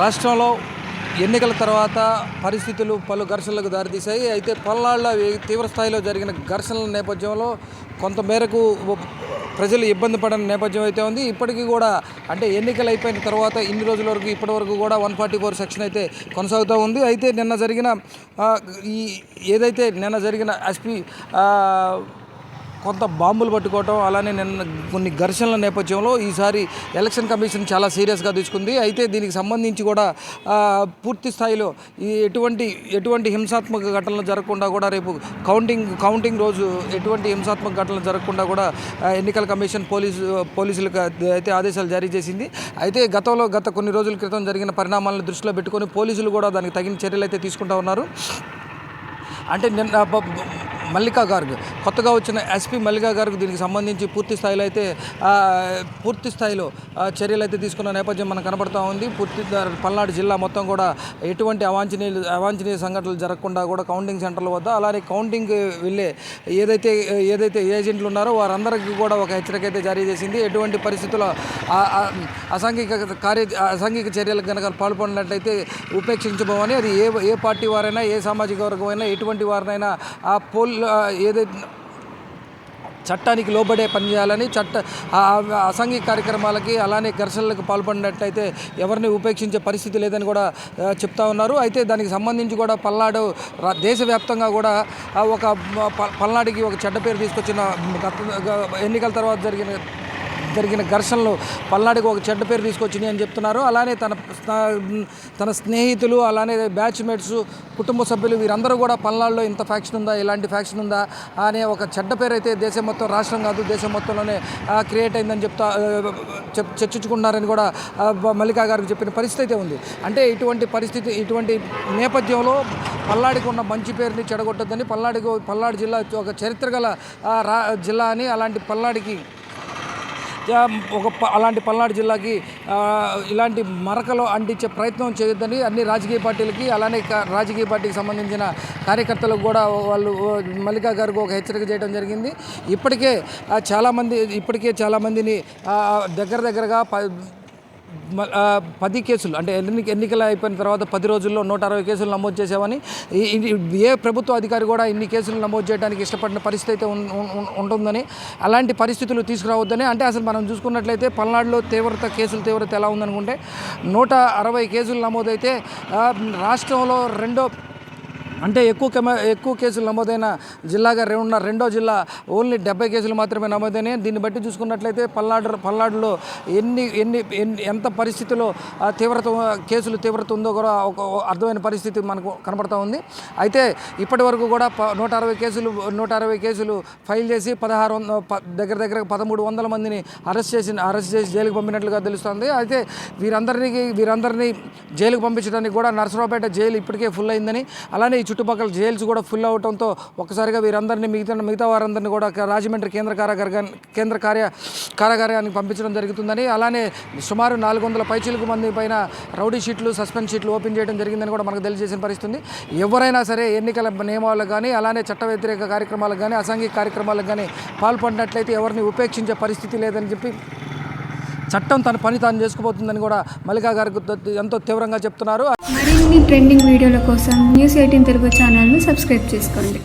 రాష్ట్రంలో ఎన్నికల తర్వాత పరిస్థితులు పలు ఘర్షణలకు దారితీశాయి. అయితే పల్నాడులో తీవ్రస్థాయిలో జరిగిన ఘర్షణల నేపథ్యంలో కొంతమేరకు ప్రజలు ఇబ్బంది పడిన నేపథ్యం అయితే ఉంది. ఇప్పటికీ కూడా అంటే ఎన్నికలు అయిపోయిన తర్వాత ఇన్ని రోజుల వరకు ఇప్పటి వరకు కూడా వన్ ఫార్టీ ఫోర్ సెక్షన్ అయితే కొనసాగుతూ ఉంది. అయితే నిన్న జరిగిన ఈ ఏదైతే నిన్న జరిగిన ఎస్పీ కొంత బాంబులు పట్టుకోవటం అలానే నిన్న కొన్ని ఘర్షణల నేపథ్యంలో ఈసారి ఎలక్షన్ కమిషన్ చాలా సీరియస్గా తీసుకుంది. అయితే దీనికి సంబంధించి కూడా పూర్తి స్థాయిలో ఈ ఎటువంటి ఎటువంటి హింసాత్మక ఘటనలు జరగకుండా కూడా రేపు కౌంటింగ్ కౌంటింగ్ రోజు ఎటువంటి హింసాత్మక ఘటనలు జరగకుండా కూడా ఎన్నికల కమిషన్ పోలీసు పోలీసులకు అయితే ఆదేశాలు జారీ చేసింది. అయితే గతంలో గత కొన్ని రోజుల క్రితం జరిగిన పరిణామాలను దృష్టిలో పెట్టుకొని పోలీసులు కూడా దానికి తగిన చర్యలు అయితే తీసుకుంటా ఉన్నారు. అంటే నిన్న మల్లికా గార్గ్ కొత్తగా వచ్చిన ఎస్పీ మల్లికా గార్గ్ దీనికి సంబంధించి పూర్తి స్థాయిలో అయితే పూర్తి స్థాయిలో చర్యలు అయితే తీసుకున్న నేపథ్యం మనకు కనబడుతూ ఉంది. పూర్తి పల్నాడు జిల్లా మొత్తం కూడా ఎటువంటి అవాంఛనీయ అవాంఛనీయ సంఘటనలు జరగకుండా కూడా కౌంటింగ్ సెంటర్ల వద్ద అలానే కౌంటింగ్ వెళ్ళే ఏదైతే ఏదైతే ఏజెంట్లు ఉన్నారో వారందరికీ కూడా ఒక హెచ్చరిక అయితే జారీ చేసింది. ఎటువంటి పరిస్థితుల్లో అసాంఘిక కార్య అసాంఘిక చర్యలకు కనుక పాల్పడినట్లయితే ఉపేక్షించబోమని అది ఏ ఏ పార్టీ వారైనా ఏ సామాజిక వర్గమైనా ఎటువంటి వారినైనా ఆ పోల్ ఆ ఏదైతే చట్టానికి లోబడే పనిచేయాలని చట్ట అసాంఘిక కార్యక్రమాలకి అలానే ఘర్షణలకు పాల్పడినట్లయితే ఎవరిని ఉపేక్షించే పరిస్థితి లేదని కూడా చెప్తా ఉన్నారు. అయితే దానికి సంబంధించి కూడా పల్నాడు దేశవ్యాప్తంగా కూడా ఒక ప- పల్నాడుకి ఒక చెడ్డ పేరు తీసుకొచ్చిన గత ఎన్నికల తర్వాత జరిగిన జరిగిన ఘర్షణలు పల్నాడుకు ఒక చెడ్డ పేరు తీసుకొచ్చినాయి అని చెప్తున్నారు. అలానే తన స్నా- తన స్నేహితులు అలానే బ్యాచ్మేట్స్ కుటుంబ సభ్యులు వీరందరూ కూడా పల్నాడులో ఇంత ఫ్యాక్షన్ ఉందా ఇలాంటి ఫ్యాక్షన్ ఉందా అనే ఒక చెడ్డ పేరు అయితే దేశం మొత్తం రాష్ట్రం కాదు దేశం మొత్తంలోనే క్రియేట్ అయిందని చెప్తా చెప్ చర్చించుకున్నారని కూడా మల్లికా గారికి చెప్పిన పరిస్థితి అయితే ఉంది. అంటే ఇటువంటి పరిస్థితి ఇటువంటి నేపథ్యంలో పల్నాడుకి ఉన్న మంచి పేరుని చెడగొట్టద్దని పల్నాడుకు పల్నాడు జిల్లా ఒక చరిత్ర గల రా జిల్లా అని అలాంటి పల్నాడికి ఒక అలాంటి పల్నాడు జిల్లాకి ఇలాంటి మరకలు అంటించే ప్రయత్నం చేయొద్దని అన్ని రాజకీయ పార్టీలకి అలానే రాజకీయ పార్టీకి సంబంధించిన కార్యకర్తలకు కూడా వాళ్ళు మల్లికా గారికి ఒక హెచ్చరిక చేయడం జరిగింది. ఇప్పటికే చాలామంది ఇప్పటికే చాలామందిని దగ్గర దగ్గరగా పది కేసులు అంటే ఎన్ని ఎన్నికలు అయిపోయిన తర్వాత పది రోజుల్లో నూట అరవై కేసులు నమోదు చేసామని ఏ ప్రభుత్వ అధికారి కూడా ఇన్ని కేసులు నమోదు చేయడానికి ఇష్టపడిన పరిస్థితి అయితే ఉంటుందని అలాంటి పరిస్థితులు తీసుకురావద్దని అంటే అసలు మనం చూసుకున్నట్లయితే పల్నాడులో తీవ్రత కేసుల తీవ్రత ఎలా ఉందనుకుంటే నూట అరవై కేసులు నమోదైతే రాష్ట్రంలో రెండో అంటే ఎక్కువ ఎక్కువ కేసులు నమోదైన జిల్లాగా ఉన్న రెండో జిల్లా ఓన్లీ డెబ్బై కేసులు మాత్రమే నమోదైనాయి. దీన్ని బట్టి చూసుకున్నట్లయితే పల్నాడు పల్నాడులో ఎన్ని ఎన్ని ఎంత పరిస్థితిలో తీవ్రత కేసులు తీవ్రత ఉందో కూడా ఒక అర్థమైన పరిస్థితి మనకు కనబడతా ఉంది. అయితే ఇప్పటి వరకు కూడా నూట అరవై కేసులు నూట అరవై కేసులు ఫైల్ చేసి పదహారు వంద ప- దగ్గర దగ్గర పదమూడు వందల మందిని అరెస్ట్ చేసి అరెస్ట్ చేసి జైలుకు పంపినట్లుగా తెలుస్తుంది. అయితే వీరందరినీ వీరందరినీ జైలుకు పంపించడానికి కూడా నరసరావుపేట జైలు ఇప్పటికే ఫుల్ అయిందని అలానే ఈ చుట్టుపక్కల జైల్స్ కూడా ఫుల్ అవడంతో ఒక్కసారిగా వీరందరినీ మిగతా మిగతా వారందరినీ కూడా రాజమండ్రి కేంద్ర కారాగారాన్ని కేంద్ర కార్య కారాగారానికి పంపించడం జరుగుతుందని అలానే సుమారు నాలుగు వందల పైచీలకు మంది పైన రౌడీ షీట్లు సస్పెండ్ షీట్లు ఓపెన్ చేయడం జరిగిందని కూడా మనకు తెలియజేసిన పరిస్థితుంది. ఎవరైనా సరే ఎన్నికల నియమాలకు కానీ అలానే చట్ట వ్యతిరేక కార్యక్రమాలకు కానీ అసాంఘిక కార్యక్రమాలకు కానీ పాల్పడినట్లయితే ఎవరిని ఉపేక్షించే పరిస్థితి లేదని చెప్పి చట్టం తన పని తాను చేసుకుపోతుందని కూడా మల్లికా గారికి ఎంతో తీవ్రంగా చెప్తున్నారు. మరిన్ని ట్రెండింగ్ వీడియోల కోసం న్యూస్ ఎయిటీన్ తెలుగు ఛానల్ను సబ్స్క్రైబ్ చేసుకోండి.